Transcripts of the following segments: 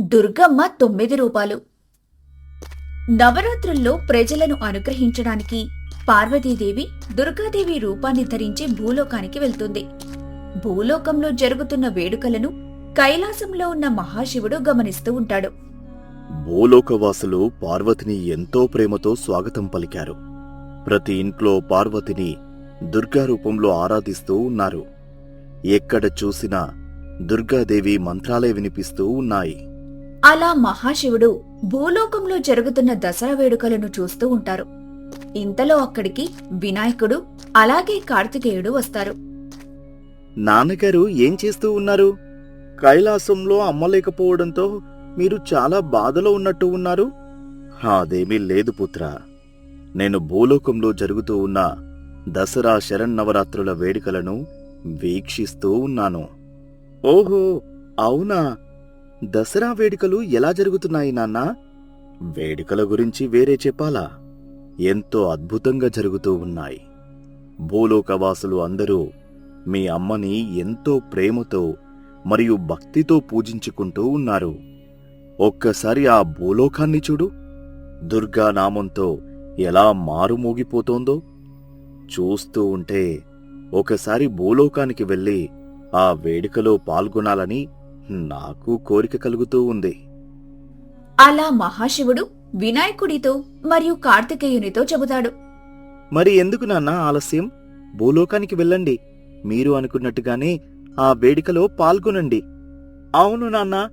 దుర్గమ్మ తొమ్మిది రూపాలు. నవరాత్రుల్లో ప్రజలను అనుగ్రహించడానికి పార్వతీదేవి దుర్గాదేవి రూపాన్ని ధరించి భూలోకానికి వెళ్తుంది. భూలోకంలో జరుగుతున్న వేడుకలను కైలాసంలో ఉన్న మహాశివుడు గమనిస్తూ ఉంటాడు. భూలోకవాసులు పార్వతిని ఎంతో ప్రేమతో స్వాగతం పలికారు. ప్రతి ఇంట్లో పార్వతిని దుర్గా రూపంలో ఆరాధిస్తూ ఉన్నారు. ఎక్కడ చూసినా దుర్గాదేవి మంత్రాలే వినిపిస్తూ ఉన్నాయి. అలా మహాశివుడు భూలోకంలో జరుగుతున్న దసరా వేడుకలను చూస్తూ ఉంటారు. ఇంతలో అక్కడికి వినాయకుడు అలాగే కార్తికేయుడు వస్తారు. నాన్నగారు ఏం చేస్తూ ఉన్నారు? కైలాసంలో అమ్మలేకపోవడంతో మీరు చాలా బాధలో ఉన్నట్టు ఉన్నారు? అదేమీ లేదు పుత్ర. నేను భూలోకంలో జరుగుతూ ఉన్న దసరా శరన్నవరాత్రుల వేడుకలను వీక్షిస్తూ ఉన్నాను. ఓహో అవునా? దసరా వేడుకలు ఎలా జరుగుతున్నాయి నాన్నా? వేడుకల గురించి వేరే చెప్పాలా? ఎంతో అద్భుతంగా జరుగుతూ ఉన్నాయి. భూలోకవాసులు అందరూ మీ అమ్మని ఎంతో ప్రేమతో మరియు భక్తితో పూజించుకుంటూ ఉన్నారు. ఒక్కసారి ఆ భూలోకాన్ని చూడు. దుర్గా నామంతో ఎలా మారుమోగిపోతోందో చూస్తూ ఉంటే ఒకసారి భూలోకానికి వెళ్ళి ఆ వేడుకలో పాల్గొనాలని నాకు కోరిక కలుగుతూ ఉంది. అలా మహాశివుడు వినాయకుడితో మరియు కార్తికేయునితో చెబుతాడు. మరి ఎందుకు నాన్న ఆలస్యం? భూలోకానికి వెళ్ళండి. మీరు అనుకున్నట్టుగానే ఆ వేడుకలో పాల్గొనండి. అవును నాన్న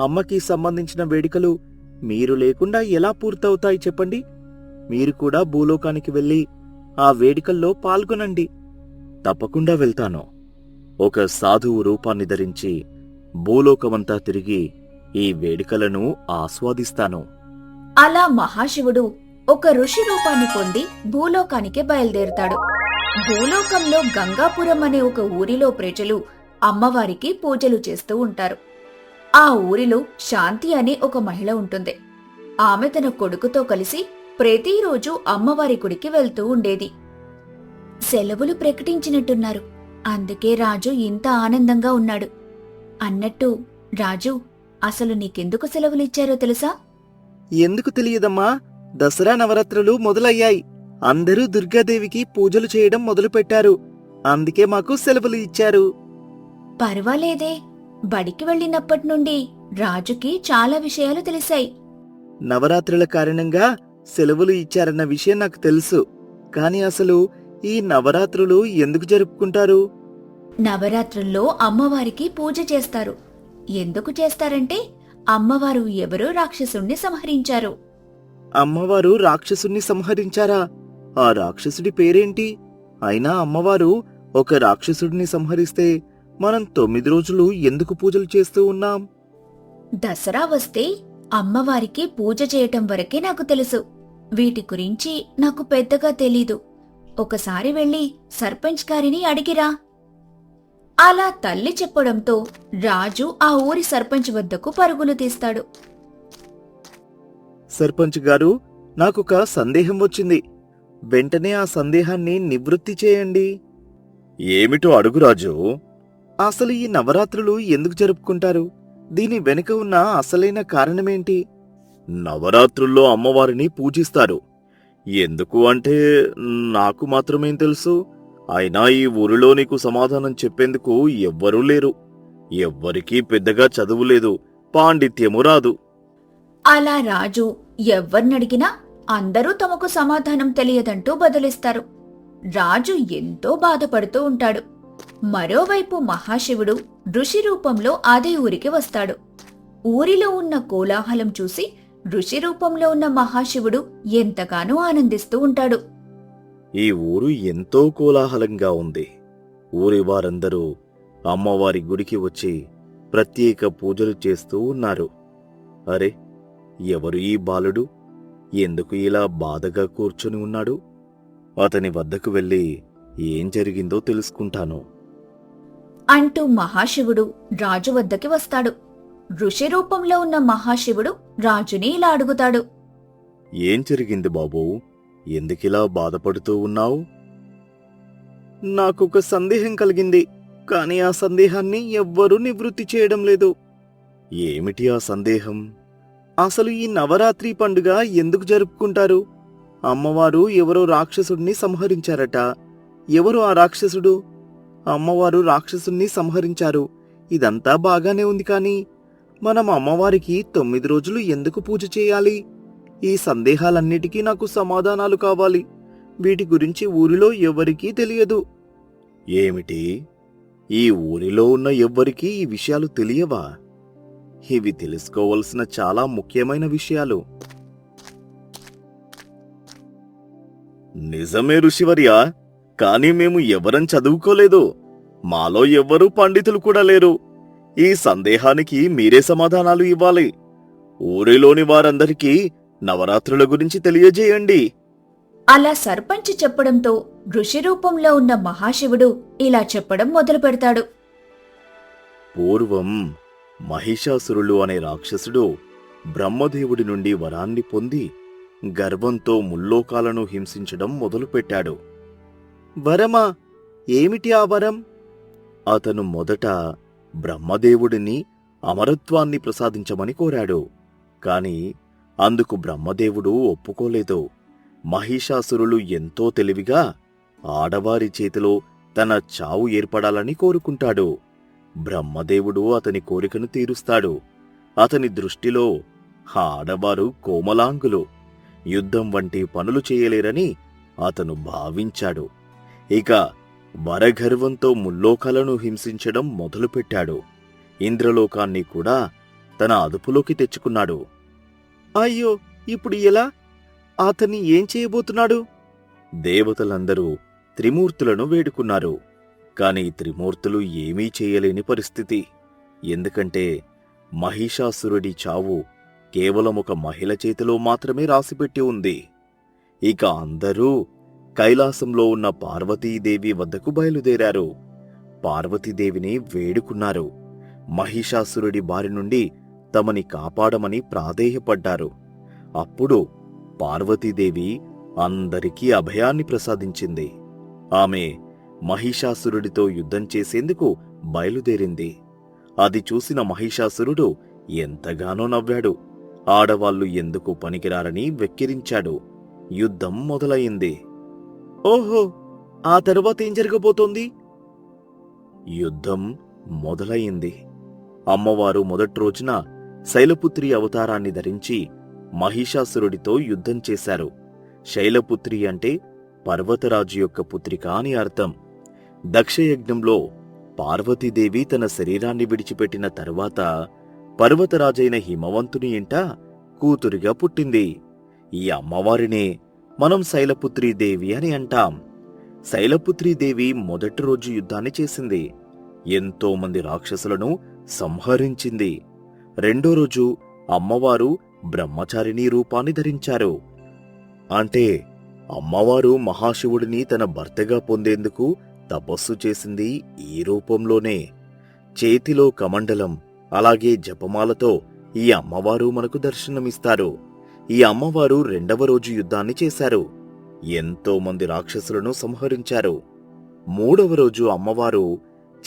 అమ్మకి సంబంధించిన వేడుకలు మీరు లేకుండా ఎలా పూర్తవుతాయి చెప్పండి? మీరు కూడా భూలోకానికి వెళ్ళి ఆ వేడుకల్లో పాల్గొనండి. తప్పకుండా వెళ్తాను. ఒక సాధువు రూపాన్ని ధరించి భూలోకమంతా తిరిగి ఈ వేడుకలను ఆస్వాదిస్తాను. అలా మహాశివుడు ఒక ఋషి రూపాన్ని పొంది భూలోకానికి బయలుదేరుతాడు. భూలోకంలో గంగాపురం అనే ఒక ఊరిలో ప్రజలు అమ్మవారికి పూజలు చేస్తూ ఉంటారు. ఆ ఊరిలో శాంతి అనే ఒక మహిళ ఉంటుంది. ఆమె తన కొడుకుతో కలిసి ప్రతిరోజు అమ్మవారి గుడికి వెళ్తూ ఉండేది. సెలవులు ప్రకటించినట్టున్నారు. అందుకే రాజు ఇంత ఆనందంగా ఉన్నాడు. అన్నట్టు రాజు అసలు నీకెందుకు సెలవులిచ్చారో తెలుసా? ఎందుకు తెలియదమ్మా? దసరా నవరాత్రులు మొదలయ్యాయి. అందరూ దుర్గాదేవికి పూజలు చేయడం మొదలుపెట్టారు. అందుకే మాకు సెలవులు ఇచ్చారు. పర్వాలేదే. బడికి వెళ్ళినప్పటి నుండి రాజుకి చాలా విషయాలు తెలిసాయి. నవరాత్రుల కారణంగా సెలవులు ఇచ్చారన్న విషయం నాకు తెలుసు. కాని అసలు ఈ నవరాత్రులు ఎందుకు జరుపుకుంటారు? నవరాత్రుల్లో అమ్మవారికి పూజ చేస్తారు. ఎందుకు చేస్తారంటే అమ్మవారు ఎవరో రాక్షసుణ్ణి సంహరించారు. అమ్మవారు రాక్షసుని సంహరించారా? ఆ రాక్షసుడి పేరేంటి? అయినా అమ్మవారు ఒక రాక్షసుడిని సంహరిస్తే మనం తొమ్మిది రోజులు ఎందుకు పూజలు చేస్తూ ఉన్నాం? దసరా వస్తే అమ్మవారికి పూజ చేయటం వరకే నాకు తెలుసు. వీటి గురించి నాకు పెద్దగా తెలీదు. ఒకసారి వెళ్ళి సర్పంచ్ గారిని అడిగిరా. అలా తల్లి చెప్పడంతో రాజు ఆ ఊరి సర్పంచ్ వద్దకు పరుగులు తీస్తాడు. సర్పంచ్ గారు నాకొక సందేహం వచ్చింది. వెంటనే ఆ సందేహాన్ని నివృత్తి చేయండి. ఏమిటో అడుగురాజు అసలు ఈ నవరాత్రులు ఎందుకు జరుపుకుంటారు? దీని వెనుక ఉన్న అసలైన కారణమేంటి? నవరాత్రుల్లో అమ్మవారిని పూజిస్తారు. ఎందుకు అంటే నాకు మాత్రమేం తెలుసు. అయినా ఈ ఊరిలో నీకు సమాధానం చెప్పేందుకు ఎవ్వరూ లేరు. ఎవ్వరికీ పెద్దగా చదువు లేదు పాండిత్యము రాదు. అలా రాజు ఎవ్వర్నడిగినా అందరూ తమకు సమాధానం తెలియదంటూ బదులిస్తారు. రాజు ఎంతో బాధపడుతూ ఉంటాడు. మరోవైపు మహాశివుడు ఋషి రూపంలో అదే ఊరికి వస్తాడు. ఊరిలో ఉన్న కోలాహలం చూసి ఋషి రూపంలో ఉన్న మహాశివుడు ఎంతగానో ఆనందిస్తూ ఉంటాడు. ఈ ఊరు ఎంతో కోలాహలంగా ఉంది. ఊరి వారందరూ అమ్మవారి గుడికి వచ్చి ప్రత్యేక పూజలు చేస్తూ ఉన్నారు. అరే ఎవరు ఈ బాలుడు? ఎందుకు ఇలా బాధగా కూర్చుని ఉన్నాడు? అతని వద్దకు వెళ్ళి ఏం జరిగిందో తెలుసుకుంటాను. అంటూ మహాశివుడు రాజు వద్దకి వస్తాడు. ఋషి రూపంలో ఉన్న మహాశివుడు రాజుని ఇలా అడుగుతాడు. ఏం జరిగింది బాబూ? ఎందుకిలా బాధపడుతూ ఉన్నావు? నాకొక సందేహం కలిగింది కానీ ఆ సందేహాన్ని ఎవ్వరూ నివృత్తి చేయడం లేదు. ఏమిటి ఆ సందేహం? అసలు ఈ నవరాత్రి పండుగ ఎందుకు జరుపుకుంటారు? అమ్మవారు ఎవరో రాక్షసుడిని సంహరించారట. ఎవరు ఆ రాక్షసుడు? అమ్మవారు రాక్షసుణ్ణి సంహరించారు. ఇదంతా బాగానే ఉంది కాని మనం అమ్మవారికి తొమ్మిది రోజులు ఎందుకు పూజ చేయాలి? ఈ సందేహాలన్నిటికీ నాకు సమాధానాలు కావాలి. వీటి గురించి ఊరిలో ఎవరికీ తెలియదు. ఏమిటి? ఈ ఊరిలో ఉన్న ఎవ్వరికీ ఈ విషయాలు తెలియవా? ఇవి తెలుసుకోవలసిన చాలా ముఖ్యమైన విషయాలు. నిజమే ఋషివర్య కానీ మేము ఎవరం చదువుకోలేదు. మాలో ఎవ్వరూ పండితులు కూడా లేరు. ఈ సందేహానికి మీరే సమాధానాలు ఇవ్వాలి. ఊరిలోని వారందరికీ నవరాత్రుల గురించి తెలియజేయండి. అలా సర్పంచ్ చెప్పడంతో ఋషి రూపంలో ఉన్న మహాశివుడు ఇలా చెప్పడం మొదలు పెడతాడు. పూర్వం మహిషాసురులు అనే రాక్షసుడు బ్రహ్మదేవుడి నుండి వరాన్ని పొంది గర్వంతో ముల్లోకాలను హింసించడం మొదలుపెట్టాడు. వరమా ఏమిటి ఆ వరం? అతను మొదట బ్రహ్మదేవుడిని అమరత్వాన్ని ప్రసాదించమని కోరాడు. కాని అందుకు బ్రహ్మదేవుడు ఒప్పుకోలేదు. మహిషాసురులు ఎంతో తెలివిగా ఆడవారి చేతిలో తన చావు ఏర్పడాలని కోరుకుంటాడు. బ్రహ్మదేవుడు అతని కోరికను తీరుస్తాడు. అతని దృష్టిలో ఆడవారు కోమలాంగులు. యుద్ధం వంటి పనులు చేయలేరని అతను భావించాడు. ఇక వరగర్వంతో ముల్లోకాలను హింసించడం మొదలుపెట్టాడు. ఇంద్రలోకాన్ని కూడా తన అదుపులోకి తెచ్చుకున్నాడు. అయ్యో ఇప్పుడు ఎలా? అతన్ని ఏం చేయబోతున్నాడు? దేవతలందరూ త్రిమూర్తులను వేడుకున్నారు కాని త్రిమూర్తులు ఏమీ చేయలేని పరిస్థితి. ఎందుకంటే మహిషాసురుడి చావు కేవలం ఒక మహిళ చేతిలో మాత్రమే రాసిపెట్టి ఉంది. ఇక అందరూ కైలాసంలో ఉన్న పార్వతీదేవి వద్దకు బయలుదేరారు. పార్వతీదేవిని వేడుకున్నారు. మహిషాసురుడి బారి నుండి తమని కాపాడమని ప్రాధేయపడ్డారు. అప్పుడు పార్వతీదేవి అందరికీ అభయాన్ని ప్రసాదించింది. ఆమె మహిషాసురుడితో యుద్ధం చేసేందుకు బయలుదేరింది. అది చూసిన మహిషాసురుడు ఎంతగానో నవ్వాడు. ఆడవాళ్ళు ఎందుకు పనికిరారని వెక్కిరించాడు. యుద్ధం మొదలయింది ఓహో! ఆ తరువాత ఏం జరగబోతోంది? యుద్ధం మొదలయింది అమ్మవారు మొదటి రోజున శైలపుత్రి అవతారాన్ని ధరించి మహిషాసురుడితో యుద్ధం చేశారు. శైలపుత్రి అంటే పర్వతరాజు యొక్క పుత్రిక అని అర్థం. దక్షయజ్ఞంలో పార్వతీదేవి తన శరీరాన్ని విడిచిపెట్టిన తరువాత పర్వతరాజైన హిమవంతుని ఇంట కూతురిగా పుట్టింది. ఈ అమ్మవారినే మనం శైలపుత్రీదేవి అని అంటాం. శైలపుత్రీదేవి మొదటి రోజు యుద్ధాన్ని చేసింది. ఎంతోమంది రాక్షసులను సంహరించింది. రెండో రోజు అమ్మవారు బ్రహ్మచారిణి రూపాన్ని ధరించారు. అంటే అమ్మవారు మహాశివుడిని తన భర్తగా పొందేందుకు తపస్సు చేసింది ఈ రూపంలోనే. చేతిలో కమండలం అలాగే జపమాలతో ఈ అమ్మవారు మనకు దర్శనమిస్తారు. ఈ అమ్మవారు రెండవ రోజు యుద్ధాన్ని చేశారు. ఎంతో మంది రాక్షసులను సంహరించారు. మూడవ రోజు అమ్మవారు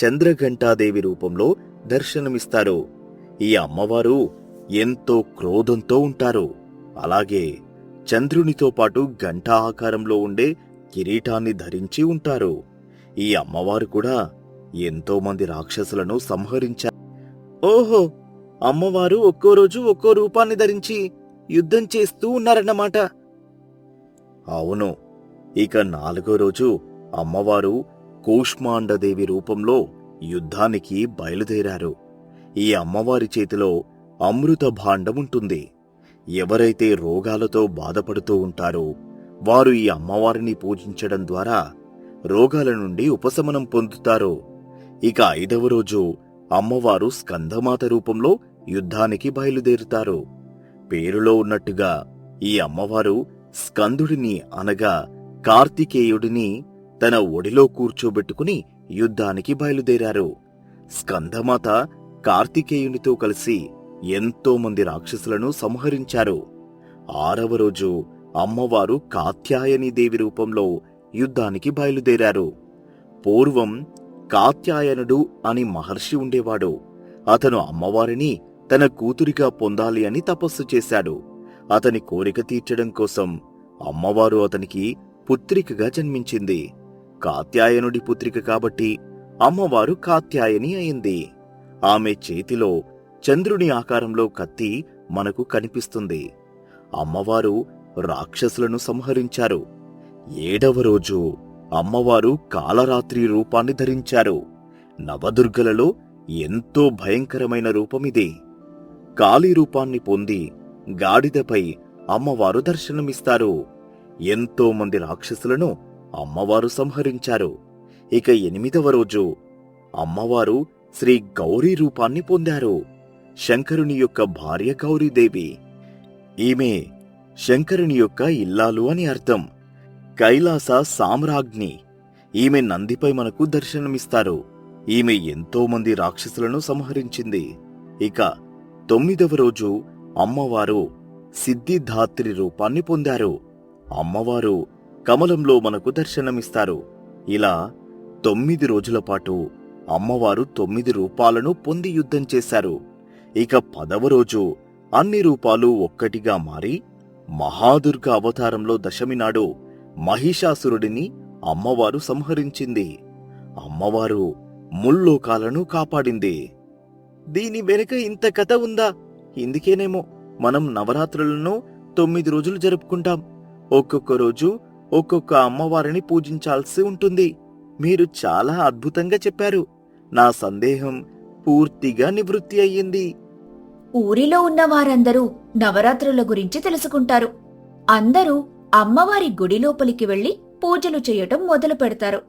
చంద్రఘంటాదేవి రూపంలో దర్శనమిస్తారు. ఈ అమ్మవారు ఎంతో క్రోధంతో ఉంటారు. అలాగే చంద్రునితో పాటు గంట ఆకారంలో ఉండే కిరీటాన్ని ధరించి ఉంటారు. ఈ అమ్మవారు కూడా ఎంతో మంది రాక్షసులను సంహరించారు. ఓహో! అమ్మవారు ఒక్కో రోజు ఒక్కో రూపాన్ని ధరించి యుద్ధం చేస్తూ ఉన్నారన్నమాట. అవును ఇక నాలుగో రోజు అమ్మవారు కూష్మాండదేవి రూపంలో యుద్ధానికి బయలుదేరారు. ఈ అమ్మవారి చేతిలో అమృత భాండం ఉంటుంది. ఎవరైతే రోగాలతో బాధపడుతూ ఉంటారో వారు ఈ అమ్మవారిని పూజించడం ద్వారా రోగాల నుండి ఉపశమనం పొందుతారు. ఇక ఐదవ రోజు అమ్మవారు స్కందమాత రూపంలో యుద్ధానికి బయలుదేరుతారు. పేరులో ఉన్నట్టుగా ఈ అమ్మవారు స్కందుడిని అనగా కార్తికేయుడిని తన ఒడిలో కూర్చోబెట్టుకుని యుద్ధానికి బయలుదేరారు. స్కందమాత కార్తికేయునితో కలిసి ఎంతో మంది రాక్షసులను సంహరించారు. ఆరవ రోజు అమ్మవారు కాత్యాయని దేవి రూపంలో యుద్ధానికి బయలుదేరారు. పూర్వం కాత్యాయనుడు అని మహర్షి ఉండేవాడు. అతను అమ్మవారిని తన కూతురిగా పొందాలి అని తపస్సు చేశాడు. అతని కోరిక తీర్చడం కోసం అమ్మవారు అతనికి పుత్రికగా జన్మించింది. కాత్యాయనుడి పుత్రిక కాబట్టి అమ్మవారు కాత్యాయని అయింది. ఆమె చేతిలో చంద్రుని ఆకారంలో కత్తి మనకు కనిపిస్తుంది. అమ్మవారు రాక్షసులను సంహరించారు. ఏడవ రోజు అమ్మవారు కాలరాత్రి రూపాన్ని ధరించారు. నవదుర్గలలో ఎంతో భయంకరమైన రూపమిది. కాళీ రూపాన్ని పొంది గాడిదపై అమ్మవారు దర్శనమిస్తారు. ఎంతో మంది రాక్షసులను అమ్మవారు సంహరించారు. ఇక ఎనిమిదవ రోజు అమ్మవారు శ్రీ గౌరీ రూపాన్ని పొందారు. శంకరుని యొక్క భార్య గౌరీదేవి. ఈమె శంకరుని యొక్క ఇల్లాలు అని అర్థం. కైలాస సామ్రాజ్ఞి. ఈమె నందిపై మనకు దర్శనమిస్తారు. ఈమె ఎంతో మంది రాక్షసులను సంహరించింది. ఇక తొమ్మిదవ రోజు అమ్మవారు సిద్ధిధాత్రి రూపాన్ని పొందారు. అమ్మవారు కమలంలో మనకు దర్శనమిస్తారు. ఇలా తొమ్మిది రోజుల పాటు అమ్మవారు తొమ్మిది రూపాలను పొంది యుద్ధం చేశారు. ఇక పదవ రోజు అన్ని రూపాలు ఒక్కటిగా మారి మహాదుర్గ అవతారంలో దశమి నాడు మహిషాసురుడిని అమ్మవారు సంహరించింది. అమ్మవారు ముల్లోకాలను కాపాడింది. దీని వెనుక ఇంత కథ ఉందా? ఇందుకేనేమో మనం నవరాత్రులను తొమ్మిది రోజులు జరుపుకుంటాం. ఒక్కొక్క రోజు ఒక్కొక్క అమ్మవారిని పూజించాల్సి ఉంటుంది. మీరు చాలా అద్భుతంగా చెప్పారు. నా సందేహం పూర్తిగా నివృత్తి అయ్యింది. ఊరిలో ఉన్న వారందరూ నవరాత్రుల గురించి తెలుసుకుంటారు. అందరూ అమ్మవారి గుడి లోపలికి వెళ్ళి పూజలు చేయటం మొదలు పెడతారు.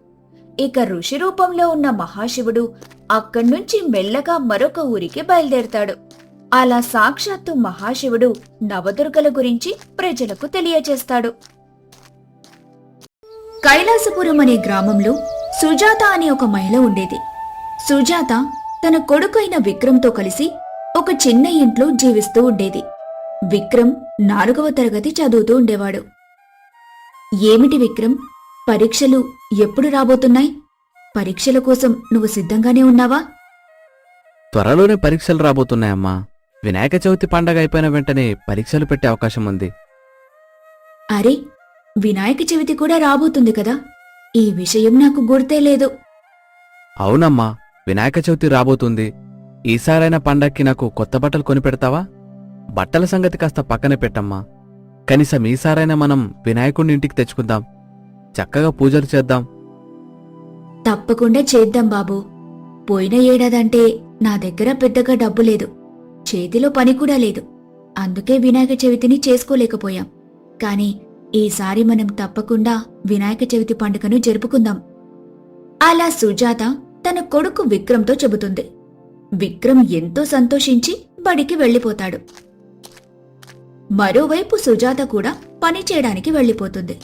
ఇక ఋషి రూపంలో ఉన్న మహాశివుడు అక్కడ్నుంచి మెల్లగా మరొక ఊరికి బయలుదేరతాడు. అలా సాక్షాత్తు మహాశివుడు నవదుర్గల గురించి ప్రజలకు తెలియజేస్తాడు కైలాసపురం అనే గ్రామంలో సుజాత అనే ఒక మహిళ ఉండేది. సుజాత తన కొడుకైన విక్రమ్తో కలిసి ఒక చిన్న ఇంట్లో జీవిస్తూ ఉండేది. విక్రమ్ నాలుగవ తరగతి చదువుతూ ఉండేవాడు. ఏమిటి విక్రమ్? పరీక్షలు ఎప్పుడు రాబోతున్నాయి? పరీక్షల కోసం నువ్వు సిద్ధంగానే ఉన్నావా? త్వరలోనే పరీక్షలు రాబోతున్నాయమ్మా. వినాయక చవితి పండగ అయిపోయిన వెంటనే పరీక్షలు పెట్టే అవకాశం ఉంది. అరే వినాయక చవితి కూడా రాబోతుంది కదా? ఈ విషయం నాకు గుర్తే లేదు. అవునమ్మా వినాయక చవితి రాబోతుంది. ఈసారైన పండక్కి నాకు కొత్త బట్టలు కొనిపెడతావా? బట్టల సంగతి కాస్త పక్కనే పెట్టమ్మా. కనీసం ఈసారైనా మనం వినాయకుడిని ఇంటికి తెచ్చుకుందాం. చక్కగా పూజలు చేద్దాం. తప్పకుండా చేద్దాం బాబు. పోయిన ఏడాదంటే నా దగ్గర పెద్దగా డబ్బు లేదు. చేతిలో పని కూడా లేదు. అందుకే వినాయక చవితిని చేసుకోలేకపోయాం. కాని ఈసారి మనం తప్పకుండా వినాయక చవితి పండుగను జరుపుకుందాం. అలా సుజాత తన కొడుకు విక్రమ్తో చెబుతుంది. విక్రమ్ ఎంతో సంతోషించి బడికి వెళ్ళిపోతాడు. మరోవైపు సుజాత కూడా పని చేయడానికి వెళ్ళిపోతుంది.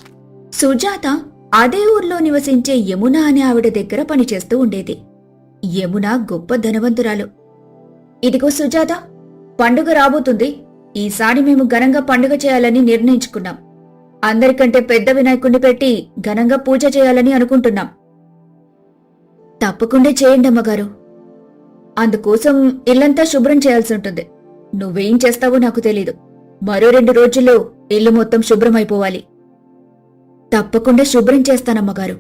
సుజాత అదే ఊర్లో నివసించే యమున అనే ఆవిడ దగ్గర పనిచేస్తూ ఉండేది. యమున గొప్ప ధనవంతురాలు. ఇదిగో సుజాత పండుగ రాబోతుంది. ఈసారి మేము ఘనంగా పండుగ చేయాలని నిర్ణయించుకున్నాం. అందరికంటే పెద్ద వినాయకుణ్ణి పెట్టి ఘనంగా పూజ చేయాలని అనుకుంటున్నాం. తప్పకుండా చేయండి అమ్మగారు. అందుకోసం ఇల్లంతా శుభ్రం చేయాల్సి ఉంటుంది. నువ్వేం చేస్తావో నాకు తెలీదు. మరో రెండు రోజుల్లో ఇల్లు మొత్తం శుభ్రమైపోవాలి. తప్పకుండా శుభ్రం చేస్తానమ్మగారు.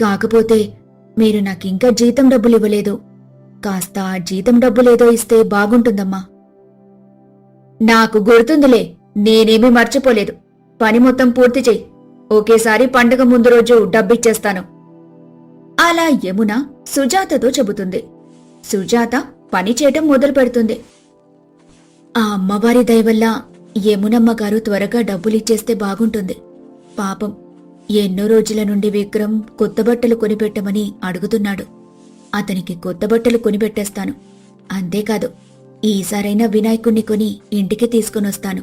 కాకపోతే మీరు నాకింకా జీతం డబ్బులు ఇవ్వలేదు కాస్త ఆ జీతం డబ్బులేదో ఇస్తే బాగుంటుందమ్మా. నాకు గుర్తుందిలే నేనేమీ మర్చిపోలేదు. పని మొత్తం పూర్తి చెయ్యి. ఒకేసారి పండగ ముందు రోజు డబ్బిచ్చేస్తాను. అలా యమున సుజాతతో చెబుతుంది. సుజాత పని చేయటం మొదలు పెడుతుంది. ఆ అమ్మవారి దయవల్ల యమునమ్మ గారు త్వరగా డబ్బులిచ్చేస్తే బాగుంటుంది. పాపం ఎన్నో రోజుల నుండి విక్రమ్ కొత్త బట్టలు కొనిపెట్టమని అడుగుతున్నాడు. అతనికి కొత్త బట్టలు కొనిపెట్టేస్తాను. అంతేకాదు ఈసారైనా వినాయకుణ్ణి కొని ఇంటికి తీసుకునొస్తాను.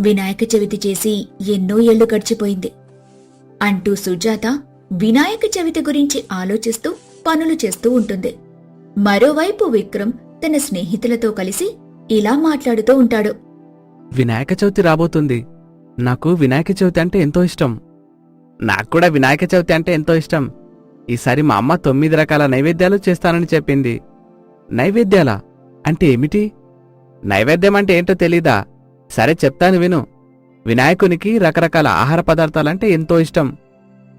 వినాయక చవితి చేసి ఎన్నో ఏళ్ళు గడిచిపోయింది. అంటూ సుజాత వినాయక చవితి గురించి ఆలోచిస్తూ పనులు చేస్తూ ఉంటుంది. మరోవైపు విక్రమ్ తన స్నేహితులతో కలిసి ఇలా మాట్లాడుతూ ఉంటాడు. వినాయక చవితి రాబోతుంది. నాకు వినాయక చవితి అంటే ఎంతో ఇష్టం. నాకు కూడా వినాయక చవితి అంటే ఎంతో ఇష్టం. ఈసారి మా అమ్మ తొమ్మిది రకాల నైవేద్యాలు చేస్తానని చెప్పింది. నైవేద్యాలా? అంటే ఏమిటి? నైవేద్యం అంటే ఏంటో తెలీదా? సరే చెప్తాను విను. వినాయకునికి రకరకాల ఆహార పదార్థాలంటే ఎంతో ఇష్టం.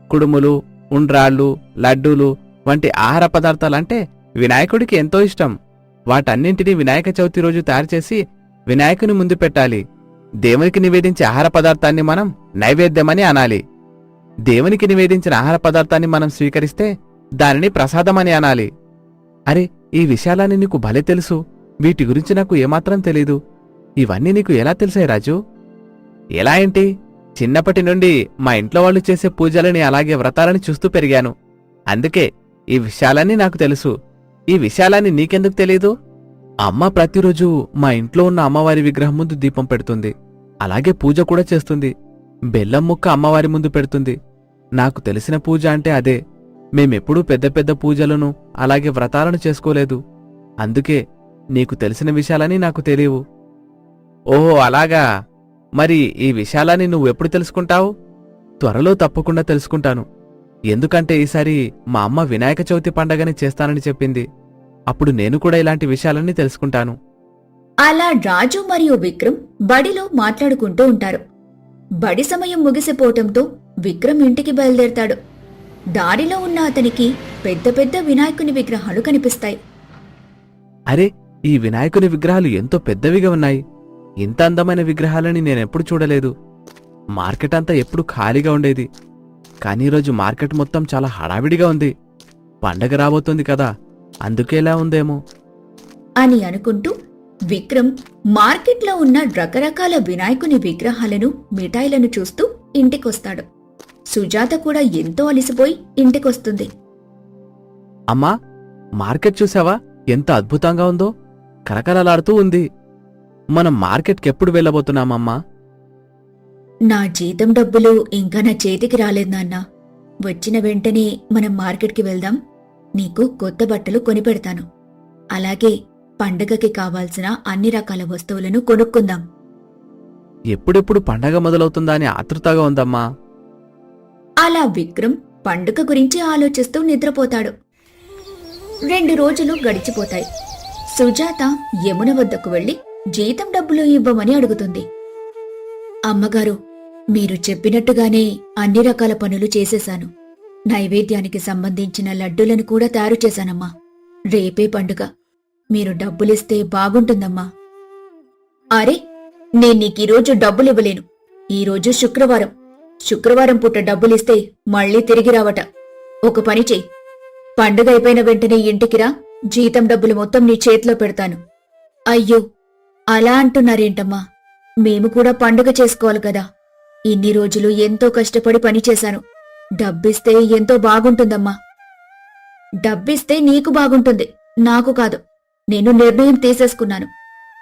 కుడుములు ఉండ్రాళ్ళు లడ్డూలు వంటి ఆహార పదార్థాలంటే వినాయకుడికి ఎంతో ఇష్టం. వాటన్నింటినీ వినాయక చవితి రోజు తయారు చేసి వినాయకుని ముందు పెట్టాలి. దేవునికి నివేదించే ఆహార పదార్థాన్ని మనం నైవేద్యమని అనాలి. దేవునికి నివేదించిన ఆహార పదార్థాన్ని మనం స్వీకరిస్తే దానిని ప్రసాదమని అనాలి. అరే ఈ విషయాలన్నీ నీకు భలే తెలుసు. వీటి గురించి నాకు ఏమాత్రం తెలీదు. ఇవన్నీ నీకు ఎలా తెలిసాయి రాజు? ఎలా ఏంటి? చిన్నప్పటి నుండి మా ఇంట్లో వాళ్ళు చేసే పూజలని అలాగే వ్రతాలని చూస్తూ పెరిగాను. అందుకే ఈ విషయాలన్నీ నాకు తెలుసు. ఈ విషయాలన్నీ నీకెందుకు తెలీదు? అమ్మ ప్రతిరోజు మా ఇంట్లో ఉన్న అమ్మవారి విగ్రహం ముందు దీపం పెడుతుంది. అలాగే పూజ కూడా చేస్తుంది. బెల్లం ముక్క అమ్మవారి ముందు పెడుతుంది. నాకు తెలిసిన పూజ అంటే అదే. మేమెప్పుడూ పెద్ద పెద్ద పూజలను అలాగే వ్రతాలను చేసుకోలేదు. అందుకే నీకు తెలిసిన విషయాలని నాకు తెలియవు. ఓహో అలాగా. మరి ఈ విషయాలని నువ్వెప్పుడు తెలుసుకుంటావు? త్వరలో తప్పకుండా తెలుసుకుంటాను. ఎందుకంటే ఈసారి మా అమ్మ వినాయక చవితి పండగని చేస్తానని చెప్పింది. అప్పుడు నేను కూడా ఇలాంటి విషయాలన్నీ తెలుసుకుంటాను. అలా రాజు మరియు విక్రమ్ బడిలో మాట్లాడుకుంటూ ఉంటారు. బడి సమయం ముగిసిపోవటంతో విక్రమ్ ఇంటికి బయలుదేరతాడు. దారిలో ఉన్న అతనికి పెద్ద పెద్ద వినాయకుని విగ్రహాలు కనిపిస్తాయి. అరే ఈ వినాయకుని విగ్రహాలు ఎంతో పెద్దవిగా ఉన్నాయి. ఇంత అందమైన విగ్రహాలని నేనెప్పుడు చూడలేదు. మార్కెట్ అంతా ఎప్పుడు ఖాళీగా ఉండేది. కానీ ఈరోజు మార్కెట్ మొత్తం చాలా హడావిడిగా ఉంది. పండగ రాబోతుంది కదా అందుకేలా ఉందేమో. అని అనుకుంటూ విక్రమ్ మార్కెట్లో ఉన్న రకరకాల వినాయకుని విగ్రహాలను మిఠాయిలను చూస్తూ ఇంటికొస్తాడు. సుజాత కూడా ఎంతో అలిసిపోయి ఇంటికొస్తుంది. అమ్మా మార్కెట్ చూసావా? ఎంత అద్భుతంగా ఉందో. కరకరలాడుతూ ఉంది. మనం మార్కెట్కి ఎప్పుడు వెళ్ళబోతున్నామమ్మా? నా జీతం డబ్బులు ఇంకా నా చేతికి రాలేదు నాన్న. వచ్చిన వెంటనే మనం మార్కెట్కి వెళ్దాం. నీకు కొత్త బట్టలు కొనిపెడతాను. అలాగే పండగకి కావాల్సిన అన్ని రకాల వస్తువులను కొనుక్కుందాం. ఎప్పుడెప్పుడు పండగ మొదలవుతుందా అని ఆతృతగా ఉందమ్మా. అలా విక్రమ్ పండుగ గురించి ఆలోచిస్తూ నిద్రపోతాడు. రెండు రోజులు గడిచిపోతాయి. సుజాత యమున వద్దకు వెళ్ళి జీతం డబ్బులు ఇవ్వమని అడుగుతుంది. అమ్మగారు మీరు చెప్పినట్టుగానే అన్ని రకాల పనులు చేసేశాను. నైవేద్యానికి సంబంధించిన లడ్డూలను కూడా తయారు చేశానమ్మా. రేపే పండుగ. మీరు డబ్బులిస్తే బాగుంటుందమ్మా. అరే నేను నీకీరోజు డబ్బులివ్వలేను. ఈరోజు శుక్రవారం. శుక్రవారం పూట డబ్బులిస్తే మళ్ళీ తిరిగి రావట. ఒక పని చెయ్యి పండుగ అయిపోయిన వెంటనే ఇంటికిరా జీతం డబ్బులు మొత్తం నీ చేతిలో పెడతాను. అయ్యో అలా అంటున్నారేంటమ్మా? మేము కూడా పండుగ చేసుకోవాలి కదా. ఇన్ని రోజులు ఎంతో కష్టపడి పనిచేశాను డబ్బిస్తే ఎంతో బాగుంటుందమ్మా. డబ్బిస్తే నీకు బాగుంటుంది నాకు కాదు. నేను నిర్ణయం తీసేసుకున్నాను.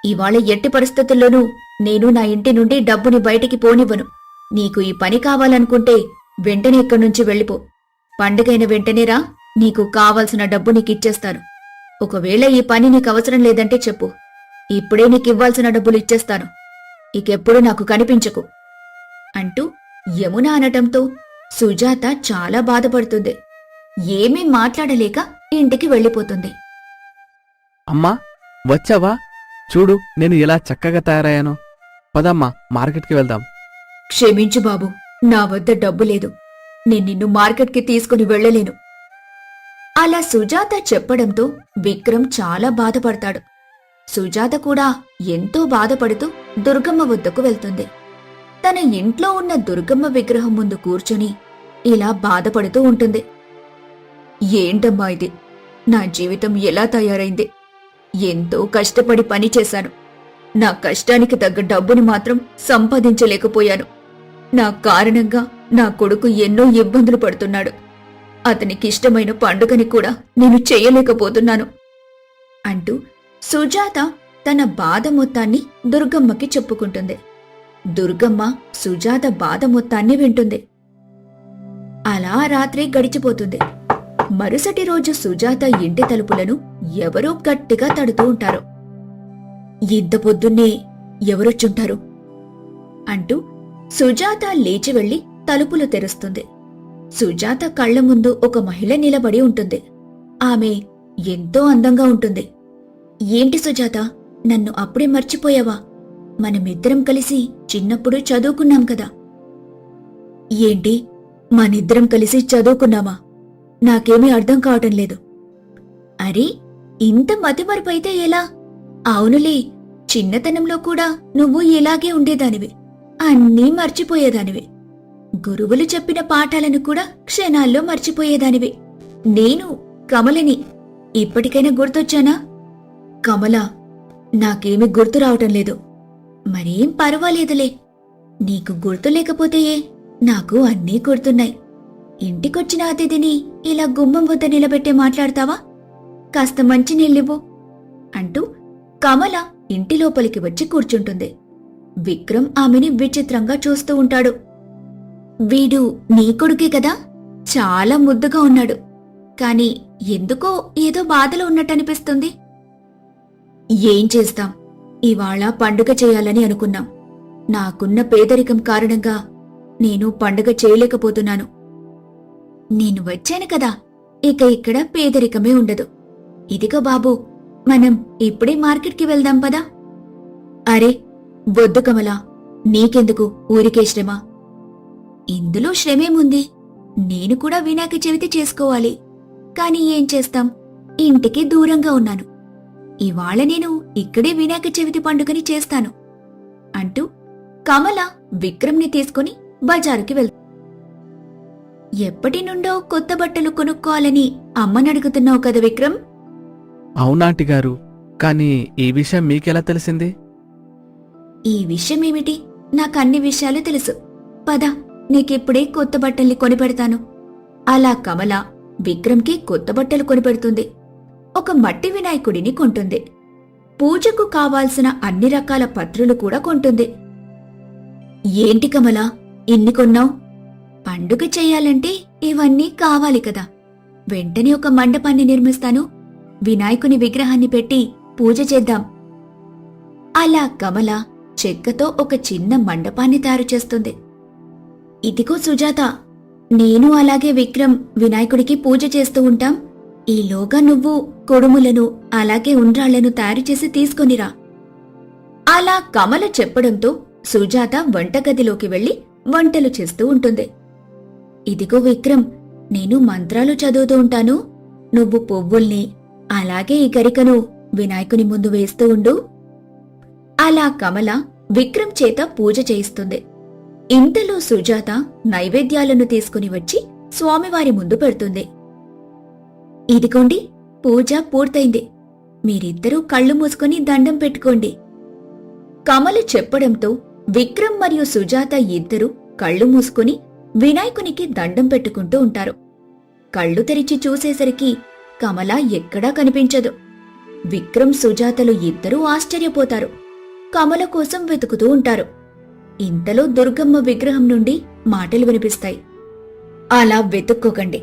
ఇవాళ ఎట్టి పరిస్థితుల్లోనూ నేను నా ఇంటి నుండి డబ్బుని బయటికి పోనివ్వను. నీకు ఈ పని కావాలనుకుంటే వెంటనే ఇక్కడి నుంచి వెళ్ళిపో. పండుగైన వెంటనే రా నీకు కావలసిన డబ్బు నీకిచ్చేస్తాను. ఒకవేళ ఈ పని నీకు అవసరం లేదంటే చెప్పు. ఇప్పుడే నీకు ఇవ్వాల్సిన డబ్బులు ఇచ్చేస్తాను ఇకెప్పుడు నాకు కనిపించకు. అంటూ యమున అనటంతో సుజాత చాలా బాధపడుతుంది. ఏమీ మాట్లాడలేక ఇంటికి వెళ్ళిపోతుంది. అమ్మా వచ్చావా? చూడు నేను ఎలా చక్కగా తయారయ్యానో. పదమ్మా మార్కెట్కి వెళ్దాం. క్షమించు బాబు నా వద్ద డబ్బు లేదు. నేను నిన్ను మార్కెట్కి తీసుకుని వెళ్ళలేను. అలా సుజాత చెప్పడంతో విక్రమ్ చాలా బాధపడతాడు. సుజాత కూడా ఎంతో బాధపడుతూ దుర్గమ్మ వద్దకు వెళ్తుంది. తన ఇంట్లో ఉన్న దుర్గమ్మ విగ్రహం ముందు కూర్చుని ఇలా బాధపడుతూ ఉంటుంది. ఏంటమ్మా ఇది? నా జీవితం ఎలా తయారైంది? ఎంతో కష్టపడి పని చేశాను. నా కష్టానికి తగ్గ డబ్బుని మాత్రం సంపాదించలేకపోయాను. నా కారణంగా నా కొడుకు ఎన్నో ఇబ్బందులు పడుతున్నాడు. అతనికి ఇష్టమైన పండుగని కూడా నేను చేయలేకపోతున్నాను. అంటూ సుజాత తన బాధ మొత్తాన్ని దుర్గమ్మకి చెప్పుకుంటుంది. దుర్గమ్మ సుజాత బాధ మొత్తాన్ని వింటుంది. అలా రాత్రి గడిచిపోతుంది. మరుసటి రోజు సుజాత ఇంటి తలుపులను ఎవరో గట్టిగా తడుతూ ఉంటారు. ఇంత పొద్దున్నే ఎవరొచ్చుంటారు? అంటూ సుజాత లేచి వెళ్ళి తలుపులు తెరుస్తుంది. సుజాత కళ్ళ ముందు ఒక మహిళ నిలబడి ఉంటుంది. ఆమె ఎంతో అందంగా ఉంటుంది. ఏంటి సుజాత? నన్ను అప్పుడే మర్చిపోయావా? మనమిద్దరం కలిసి చిన్నప్పుడు చదువుకున్నాం కదా. ఏంటి? మనిద్దరం కలిసి చదువుకున్నామా? నాకేమీ అర్థం కావటం లేదు. అరే ఇంత మతిమరుపైతే ఎలా? అవునులే చిన్నతనంలో కూడా నువ్వు ఇలాగే ఉండేదానివి. అన్నీ మర్చిపోయేదానివి. గురువులు చెప్పిన పాఠాలను కూడా క్షణాల్లో మర్చిపోయేదానివి. నేను కమలని ఇప్పటికైనా గుర్తొచ్చానా? కమల నాకేమీ గుర్తు రావటం లేదు. మరేం పర్వాలేదులే. నీకు గుర్తు లేకపోతే నాకు అన్నీ గుర్తున్నాయి. ఇంటికొచ్చిన అతిథిని ఇలా గుమ్మం వద్ద నిలబెట్టే మాట్లాడతావా? కాస్త మంచి నీళ్ళివ్వు అంటూ కమల ఇంటి లోపలికి వచ్చి కూర్చుంటుంది. విక్రమ్ ఆమెని విచిత్రంగా చూస్తూ ఉంటాడు. వీడు నీ కొడుకే కదా? చాలా ముద్దుగా ఉన్నాడు. కాని ఎందుకో ఏదో బాధలో ఉన్నట్టనిపిస్తుంది ఏం చేస్తాం? ఇవాళ పండుగ చేయాలని అనుకున్నాం. నాకున్న పేదరికం కారణంగా నేను పండుగ చేయలేకపోతున్నాను. నేను వచ్చాను కదా ఇక ఇక్కడ పేదరికమే ఉండదు. ఇదిగో బాబు మనం ఇప్పుడే మార్కెట్కి వెళ్దాం పదా? అరే బొద్దు కమలా నీకెందుకు ఊరికే శ్రమ? ఇందులో శ్రమేముంది? నేను కూడా వినాయక చవితి చేసుకోవాలి. కాని ఏం చేస్తాం? ఇంటికి దూరంగా ఉన్నాను. ఇవాళ నేను ఇక్కడే వినాయక చవితి పండుగని చేస్తాను అంటూ కమల విక్రమ్ని తీసుకుని బజారుకి వెళ్తా ఎప్పటి నుండో కొత్త బట్టలు కొనుక్కోవాలని అమ్మనడుగుతున్నావు కదా విక్రమ్? అవునాంటి గారు కానీ ఈ విషయం మీకెలా తెలిసింది? ఈ విషయమేమిటి? నాకు అన్ని విషయాలు తెలుసు. పద నీకిప్పుడే కొత్త బట్టల్ని కొనిపెడతాను అలా కమల విక్రమ్కి కొత్త బట్టలు కొనిపెడుతుంది ఒక మట్టి వినాయకుడిని కొంటుంది. పూజకు కావాల్సిన అన్ని రకాల పత్రులు కూడా కొంటుంది. ఏంటి కమల ఇన్ని కొన్నావు? పండుగ చెయ్యాలంటే ఇవన్నీ కావాలి కదా. వెంటనే ఒక మండపాన్ని నిర్మిస్తాను. వినాయకుని విగ్రహాన్ని పెట్టి పూజ చేద్దాం. అలా కమల చెక్కతో ఒక చిన్న మండపాన్ని తయారు చేస్తుంది. ఇదిగో సుజాత నేను అలాగే విక్రమ్ వినాయకుడికి పూజ చేస్తూ ఉంటాం. ఈలోగా నువ్వు కొడుములను అలాగే ఉండ్రాళ్ళను తయారు చేసి తీసుకొనిరా. అలా కమల చెప్పడంతో సుజాత వంటగదిలోకి వెళ్ళి వంటలు చేస్తూ ఉంటుంది. ఇదిగో విక్రమ్ నేను మంత్రాలు చదువుతూ ఉంటాను. నువ్వు పువ్వుల్ని అలాగే ఈ గరికను వినాయకుని ముందు వేస్తూ ఉండు. అలా కమల విక్రమ్ చేత పూజ చేయిస్తుంది. ఇంతలో సుజాత నైవేద్యాలను తీసుకుని వచ్చి స్వామివారి ముందు పెడుతుంది. ఇదిగోండి పూజ పూర్తయింది. మీరిద్దరూ కళ్ళు మూసుకొని దండం పెట్టుకోండి. కమల చెప్పడంతో విక్రమ్ మరియు సుజాత ఇద్దరూ కళ్ళు మూసుకొని వినాయకునికి దండం పెట్టుకుంటూ ఉంటారు. కళ్ళు తెరిచి చూసేసరికి కమల ఎక్కడా కనిపించదు. విక్రమ్ సుజాతలు ఇద్దరూ ఆశ్చర్యపోతారు. కమల కోసం వెతుకుతూ ఉంటారు. ఇంతలో దుర్గమ్మ విగ్రహం నుండి మాటలు వినిపిస్తాయి. అలా వెతుక్కోకండి.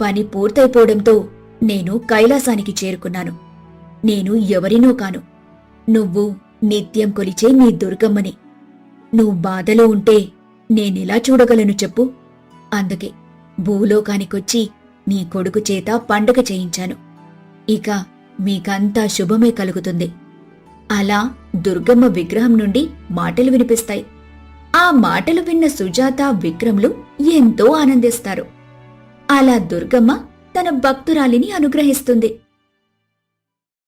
పని పూర్తయిపోవడంతో నేను కైలాసానికి చేరుకున్నాను. నేను ఎవరినో కాను. నువ్వు నిత్యం కొలిచే నీ దుర్గమ్మని. నువ్వు బాధలో ఉంటే నేనెలా చూడగలను చెప్పు? అందుకే భూలోకానికొచ్చి నీ కొడుకు చేత పండగ చేయించాను. ఇక మీకంతా శుభమే కలుగుతుంది. అలా దుర్గమ్మ విగ్రహం నుండి మాటలు వినిపిస్తాయి. ఆ మాటలు విన్న సుజాత విక్రమ్లు ఎంతో ఆనందిస్తారు. అలా దుర్గమ్మ తన భక్తురాలిని అనుగ్రహిస్తుంది.